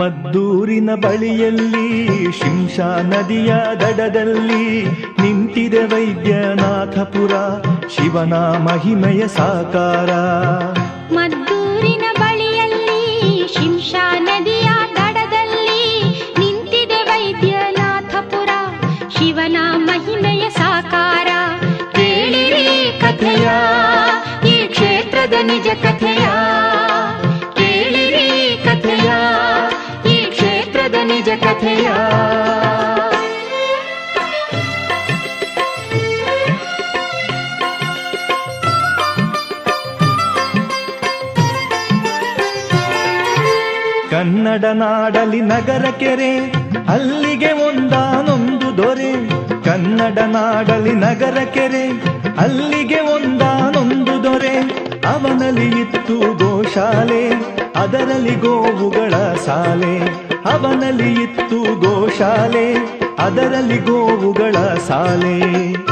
ಮದ್ದೂರಿನ ಬಳಿಯಲ್ಲಿ ಶಿಂಶಾ ನದಿಯ ದಡದಲ್ಲಿ ನಿಂತಿದೆ ವೈದ್ಯನಾಥಪುರ, ಶಿವನ ಮಹಿಮೆಯ ಸಾಕಾರ. ಮದ್ದೂರಿನ ಬಳಿಯಲ್ಲಿ ಶಿಂಶಾ ನದಿಯ ದಡದಲ್ಲಿ ನಿಂತಿದೆ ವೈದ್ಯನಾಥಪುರ, ಶಿವನ ಮಹಿಮೆಯ ಸಾಕಾರ. ಕೇಳಿರಿ ಕಥೆಯ, ಈ ಕ್ಷೇತ್ರದ ನಿಜ ಕಥೆಯ. ಕಥೆಯ. ಕನ್ನಡ ನಾಡಲಿ ನಗರ ಕೆರೆ, ಅಲ್ಲಿಗೆ ಒಂದಾನೊಂದು ದೊರೆ. ಕನ್ನಡ ನಾಡಲಿ ನಗರ ಕೆರೆ, ಅಲ್ಲಿಗೆ ಒಂದಾನೊಂದು ದೊರೆ. ಅವನಲ್ಲಿ ಇತ್ತು ಗೋಶಾಲೆ ಅದರಲ್ಲಿ ಗೋವುಗಳ ಸಾಲೆ. ಅವನಲ್ಲಿ ಇತ್ತು ಗೋಶಾಲೆ ಅದರಲ್ಲಿ ಗೋವುಗಳ ಸಾಲೆ.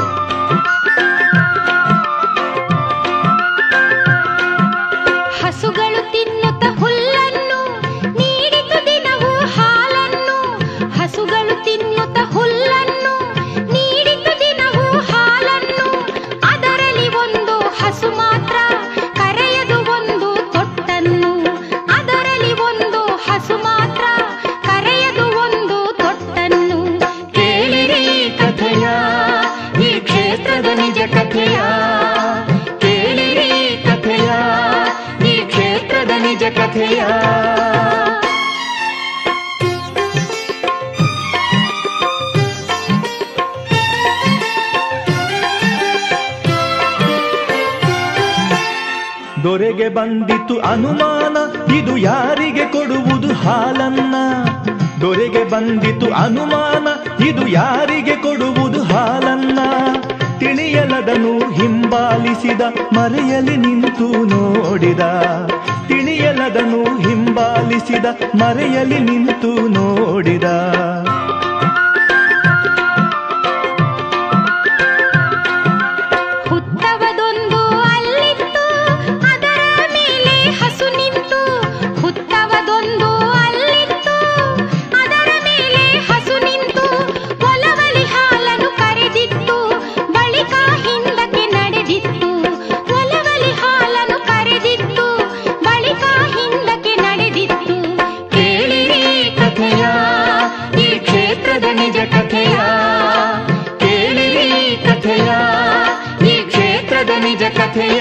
ದೊರೆಗೆ ಬಂದಿತು ಅನುಮಾನ, ಇದು ಯಾರಿಗೆ ಕೊಡುವುದು ಹಾಲನ್ನ? ದೊರೆಗೆ ಬಂದಿತು ಅನುಮಾನ, ಇದು ಯಾರಿಗೆ ಕೊಡುವುದು ಹಾಲನ್ನ? ತಿಳಿಯಲದನು ಹಿಂಬಾಲಿಸಿದ ಮರೆಯಲಿ ನಿಂತು ನೋಡಿದ. ತಿಳಿಯಲದನು ಹಿಂಬಾಲಿಸಿದ ಮರೆಯಲಿ ನಿಂತು ನೋಡಿದ. ಕ್ಷೇತ್ರದ ನಿಜ ಕಥೆಯ.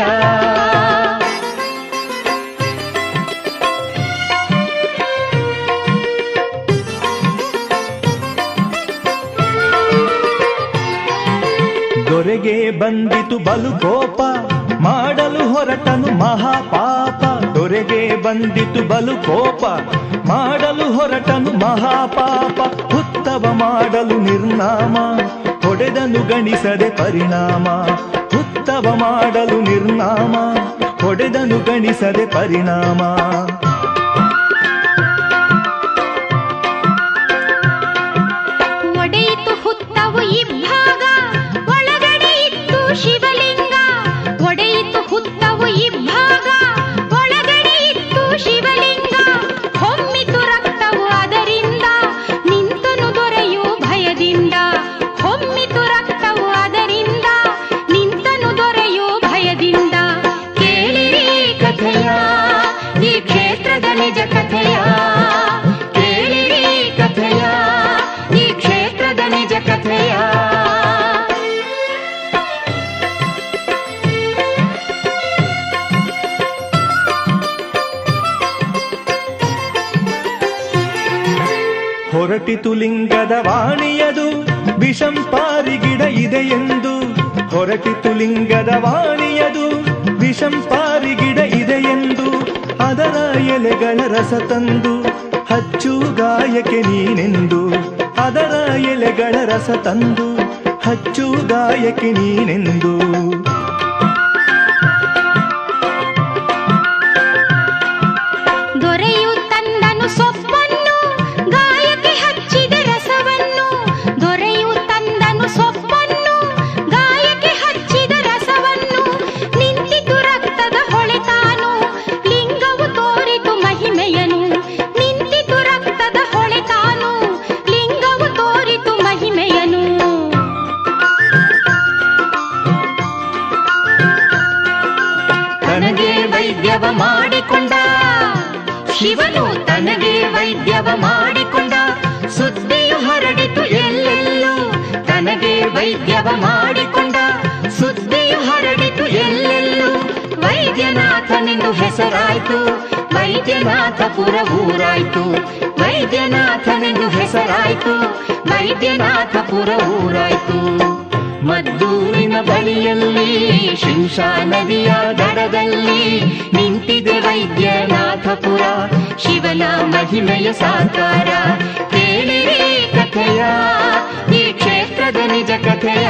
ದೊರೆಗೆ ಬಂದಿತು ಬಲು ಕೋಪ ಮಾಡಲು ಹೊರಟನು ಮಹಾಪಾಪ. ದೊರೆಗೆ ಬಂದಿತು ಬಲು ಕೋಪ ಮಾಡಲು ಹೊರಟನು ಮಹಾಪಾಪ. ಹುತ್ತವ ಮಾಡಲು ನಿರ್ನಾಮ, ಹೊಡೆದನು ಗಣಿಸದೆ ಪರಿಣಾಮ. ಹುತ್ತವ ಮಾಡಲು ನಿರ್ನಾಮ ಹೊಡೆದನು ಗಣಿಸದೆ ಪರಿಣಾಮ. ಕಥೆಯ. ಹೊರಟಿತು ಲಿಂಗದ ವಾಣಿಯದು ವಿಷಂಪಾರಿ ಗಿಡ ಇದೆ ಎಂದು. ಹೊರಟಿತು ಲಿಂಗದ ವಾಣಿಯದು ವಿಷಂಪಾರಿ ಗಿಡ ಇದೆ ಎಂದು. ಅದರ ಎಲೆಗಳ ರಸ ತಂದು, ಹಚ್ಚು ಗಾಯಕ್ಕೆ ನೀನೆಂದು. ಅದರ ಎಲೆಗಳ ರಸ ತಂದು ಹಚ್ಚು ಗಾಯಕಿ ನೀನೆಂದು. ವೈದ್ಯವ ಮಾಡಿಕೊಂಡ. ಶಿವನು ತನಗೆ ವೈದ್ಯವ ಮಾಡಿಕೊಂಡ. ಸುದ್ದಿಯು ಹರಡಿತು ಎಲ್ಲೆಲ್ಲೋ, ತನಗೆ ವೈದ್ಯವ ಮಾಡಿಕೊಂಡ. ಸುದ್ದಿಯು ಹರಡಿತು ಎಲ್ಲೆಲ್ಲೋ, ವೈದ್ಯನಾಥನೆಂದು ಹೆಸರಾಯ್ತು. ಹೆಸರಾಯಿತು ವೈದ್ಯನಾಥಪುರ ಊರಾಯ್ತು. ವೈದ್ಯನಾಥನೆಂದು ಹೆಸರಾಯ್ತು. ಹೆಸರಾಯಿತು ವೈದ್ಯನಾಥಪುರ ಊರಾಯ್ತು. ಮದ್ದೂರಿನ ಬಳಿಯಲ್ಲಿ ಶಿಂಷಾ ನದಿಯ ದಡದಲ್ಲಿ ನಿಂತಿದೆ ವೈದ್ಯನಾಥಪುರ, ಶಿವನ ಮಹಿಮೆಯ ಸಾಕಾರ. ಕೇಳಿರಿ ಕಥೆಯ, ಈ ಕ್ಷೇತ್ರದ ನಿಜ ಕಥೆಯ.